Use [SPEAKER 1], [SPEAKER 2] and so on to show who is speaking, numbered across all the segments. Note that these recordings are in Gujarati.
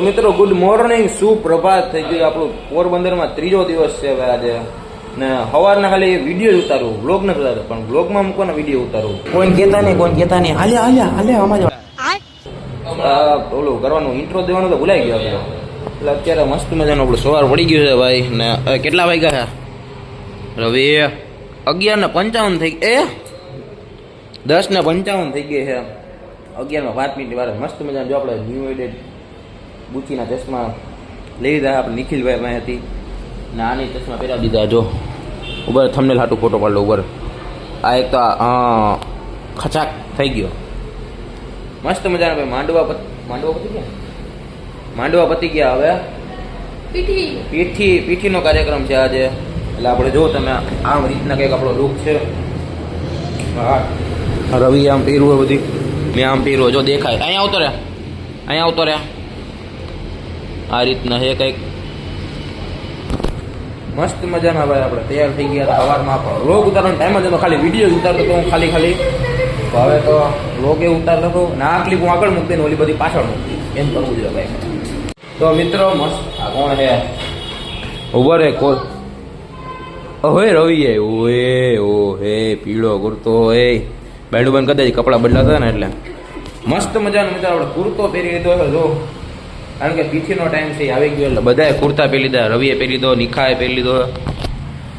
[SPEAKER 1] મિત્રો ગુડ મોર્નિંગ સુપ્રભાત. થઈ ગયું આપણું પોરબંદરમાં ત્રીજો દિવસ છે હવે આજે. ને સવારના ખાલી વીડિયો જ ઉતારવું વ્લોગ નથી ઉતારતો પણ વ્લોગમાં મૂકવાનો વીડિયો ઉતારું. કોઈ કહેતા નહીં કોઈ કહેતા નહીં. હાલે હાલે હાલે આમાં ઓલું કરવાનું ઇન્ટ્રો દેવાનું તો ભૂલાઈ ગયો એટલે અત્યારે મસ્ત મજાનું આપણું સવાર પડી ગયું છે ભાઈ. ને કેટલા વાગ્યા છે? રવિ અગિયાર ને પંચાવન થઈ એ? દસ ને પંચાવન થઈ ગઈ છે. અગિયારમાં પાંચ મિનિટ વાર મસ્ત મજાનું જો આપણે ન્યૂ એડેડ બુચીના ચશ્મા લઈ લીધા આપણે નિખિલભાઈ પાસે હતી. ને આની ચશ્મા પહેરાવી દીધા જો. ઉપર થમને હાટું ફોટો પાડલો ઉપર. આ એક તો ખચાક થઈ ગયો. મસ્ત મજાના ભાઈ માંડવા પત માંડવા પતી ગયા? માંડવા પતી ગયા હવે.
[SPEAKER 2] પીઠી.
[SPEAKER 1] પીઠી પીઠીનો કાર્યક્રમ છે આજે. એટલે આપણે જો તમે આમ રીતના કંઈક આપણો લુક છે. રવિ આમ પહેરવું બધી. મેં આમ પહેરવું જો દેખાય. અહીંયા આવતો રહ્યા અહીંયા આવતો રહ્યા આ રીતના હે કંઈક? મસ્ત મજાના ભાઈ આપણે તૈયાર થઈ ગયા હતા સવારમાં પણ લોગ ઉતારવાનો ટાઈમ જ હતો. ખાલી વીડિયો ઉતારતો હતો હું ખાલી ખાલી. હવે તો લોગે ઉતારતો હતો ને આ ક્લિપ હું આગળ મૂકતી ને ઓલી બધી પાછળ મૂકતી એમ કરવું જોઈએ ભાઈ. તો મિત્રો મસ્ત આ કોણ હે? ઉભર હે કોલ. ઓહે, રવિ એ. ઓએ ઓ હે પીળો કુર્તો એ બેડું બંધ કદાચ કપડાં બદલાતા ને એટલે. મસ્ત મજાનો મજા આપણે કુર્તો પહેરી લીધો છે, જો. કારણ કે પીઠીનો ટાઈમ છે આવી ગયો એટલે બધાએ કુર્તા પહેરી લીધા રવિએ પહેરી લીધો નિખાએ પહેરી લીધો.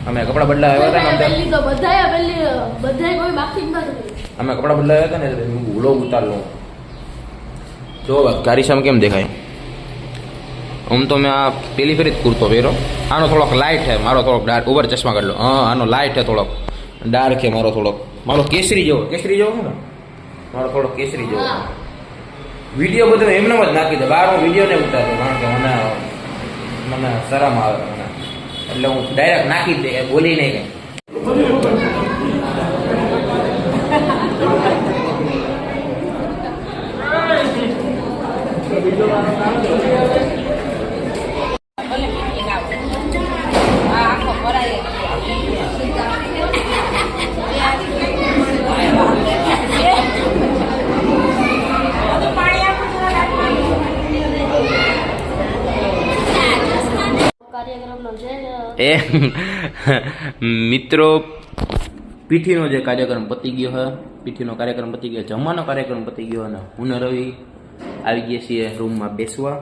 [SPEAKER 1] અમે બદલાવ બદલાવ્યા હતા ને
[SPEAKER 2] પહેલી બધાએ પહેરી બધાએ કોઈ બાકી નથી
[SPEAKER 1] અમે કપડા બદલાવ્યા હતા ને એટલે હું ઉલો ઉતાર લઉં જો સામે કેમ દેખાય? આમ તો મેં આ પેલી ફેરી જ કુર્તો પહેર્યો. આનો થોડોક લાઇટ છે મારો થોડોક ડાર્ક ઉપર ચશ્મા કાઢલો હા આનો લાઇટ છે થોડોક. ડાર્ક છે મારો થોડોક. મારો કેસરી જેવો કેસરી જેવો છે ને? મારો થોડો કેસરી જેવો. વીડિયો બધો એમને જ નાખી દે. બહાર હું વીડિયો નહીં ઉતારતો કારણ કે મને મને શરમ આવે મને. એટલે હું ડાયરેક્ટ નાખી દે, બોલી નહીં કંઈ. એ મિત્રો પીઠીનો જે કાર્યક્રમ પતી ગયો હોય પીઠીનો કાર્યક્રમ પતી ગયો જમવાનો કાર્યક્રમ પતી ગયો અને હું રવિ આવી ગયા છીએ રૂમમાં બેસવા.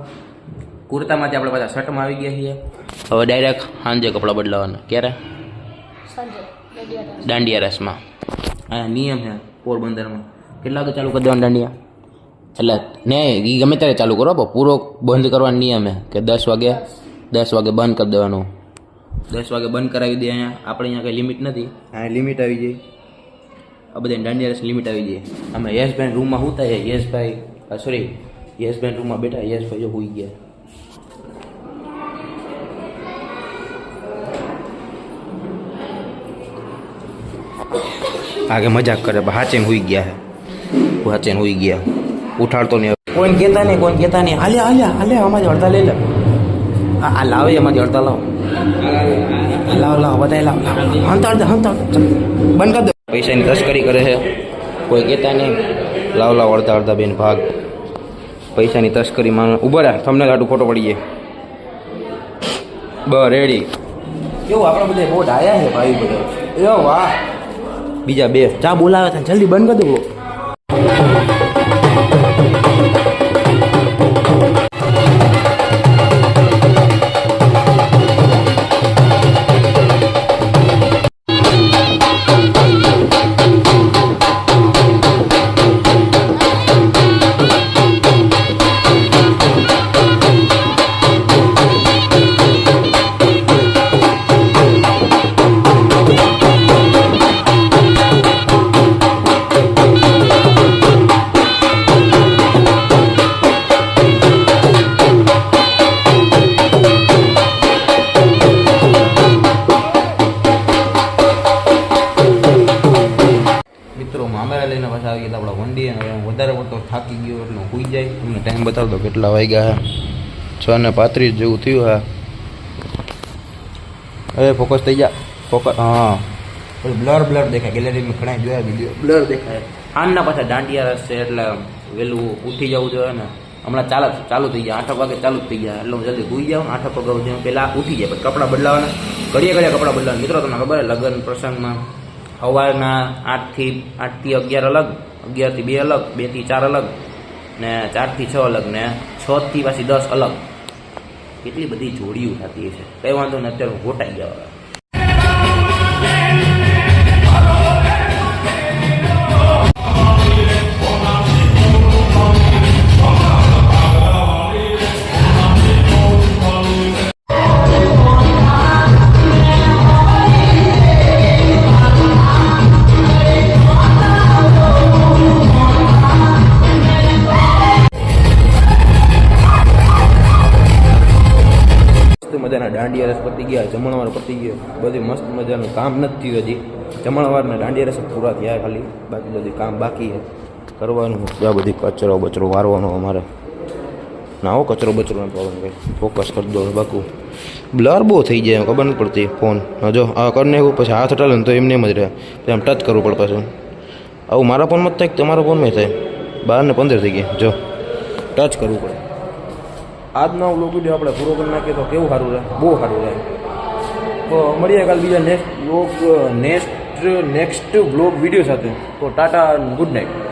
[SPEAKER 1] કુર્તામાંથી આપણે પાછા શર્ટમાં આવી ગયા છીએ. હવે ડાયરેક્ટ સાંજે કપડાં બદલાવાના. ક્યારે? દાંડિયા રસમાં. આ નિયમ છે પોરબંદરમાં. કેટલા વાગે ચાલુ કરી દેવાનું દાંડિયા? એટલે ને એ ગમે ત્યારે ચાલુ કરો પૂરો બંધ કરવાનો નિયમ છે કે દસ વાગે દસ વાગે બંધ કરી દેવાનું. દસ વાગે બંધ કરાવી દે અહીંયા. આપણે અહીંયા કંઈ લિમિટ નથી. અહીંયા લિમિટ આવી જાય. આ બધા દાંડિયા રસ લિમિટ આવી જાય. અમે યશભાઈ રૂમમાં શું થાય? યશભાઈ સોરી યશભાઈ રૂમમાં બેઠા યશભાઈ જો હોઈ ગયા. આગે મજાક કરે પણ હાચેન હુઈ ગયા છે હાચેન હુઈ ગયા. ઉઠાડતો નહીં કોઈ કહેતા નહીં કોઈ કહેતા નહીં. હાલ્યા હાલ્યા હાલ્યા આમાં જ અડધા લઈ લે. આ આ લાવે એમાં જ અડધા લાવ. લાવ લાવ બધા લાવ લાવ હંતા અડધા હંતા બંધ કર દે. પૈસાની તસ્કરી કરે છે. કોઈ કહેતા નહીં. લાવ લાવ અડધા અડધા બેન ભાગ. પૈસાની તસ્કરી માં ઊભા રહ્યા. તમને લાટુ ફોટો પડી જાય બ રેડી કેવું આપણે બધા બહુ ડાયા છે ભાઈ બધા? એ વાહ. બીજા બે. ચા બોલાવે છે જલ્દી બંધ કરી દો પાછા આવી ગયા આપણા વંડી અને હવે હું વધારે પડતો થાકી ગયો એટલે હું સુઈ જાય. તમને ટાઈમ બતાવી દો કેટલા વાગ્યા છે છ ને પાંત્રીસ જેવું થયું હા. હવે ફોકસ થઈ જા. ફોકસ હા. બ્લર બ્લર દેખાય. ગેલેરીમાં ઘણા જોયા વીડિયો બ્લર દેખાય. આનના પાછા દાંડિયા રસ છે એટલે વહેલું ઉઠી જવું જોઈએ ને. હમણાં ચાલ, ચાલુ થઈ ગયા. આઠક વાગે ચાલુ જ થઈ ગયા. એટલે હું જલ્દી ભૂઈ જાઉં. આઠક વાગે સુધી હું પહેલાં ઉઠી જાય. પછી કપડાં બદલાવાના. ઘડીએ ઘડીએ કપડાં બદલાવાના. મિત્રો, તમને ખબર લગ્ન પ્રસંગમાં સવારના આઠથી આઠથી અગિયાર અલગ, અગિયારથી બે અલગ, બેથી ચાર અલગ, ને ચારથી છ અલગ, ને છથી પાછી દસ અલગ. કેટલી બધી જોડીઓ થતી છે કંઈ વાંધો નહીં, અત્યારે હું ગોટાઈ ગયા દાંડિયા રસ પતી ગયા, જમણવાર પતી ગયો. બધી મસ્ત મજાનું કામ નથી થયું હજી. જમણવારના દાંડિયા રસ પૂરા થયા ખાલી. બાકી બધી કામ બાકી છે. કરવાનું આ બધી કચરો બચરો વારવાનો અમારે. ના હો કચરો બચરો નથી વારવાનો કંઈ ફોકસ કરી દો બાકુ બ્લર બહુ થઈ જાય ખબર નથી પડતી ફોન. હા જો, આ કરી નાખ્યું પછી હાથ હટાવે ને તો એમને એમ જ રહે. પછી આમ ટચ કરવું પડે પાછું. આવું મારા ફોનમાં જ થાય કે તમારા ફોનમાં થાય? બાર ને પંદર થઈ ગયા. જો, ટચ કરવું પડે. આજનો વ્લોગ વીડિયો આપણે પૂરો કરી નાખીએ તો કેવું સારું રહે? બહુ સારું રહે. તો મળીએ કાલ બીજા next vlog next next vlog video સાથે. તો ટાટા ગુડ નાઇટ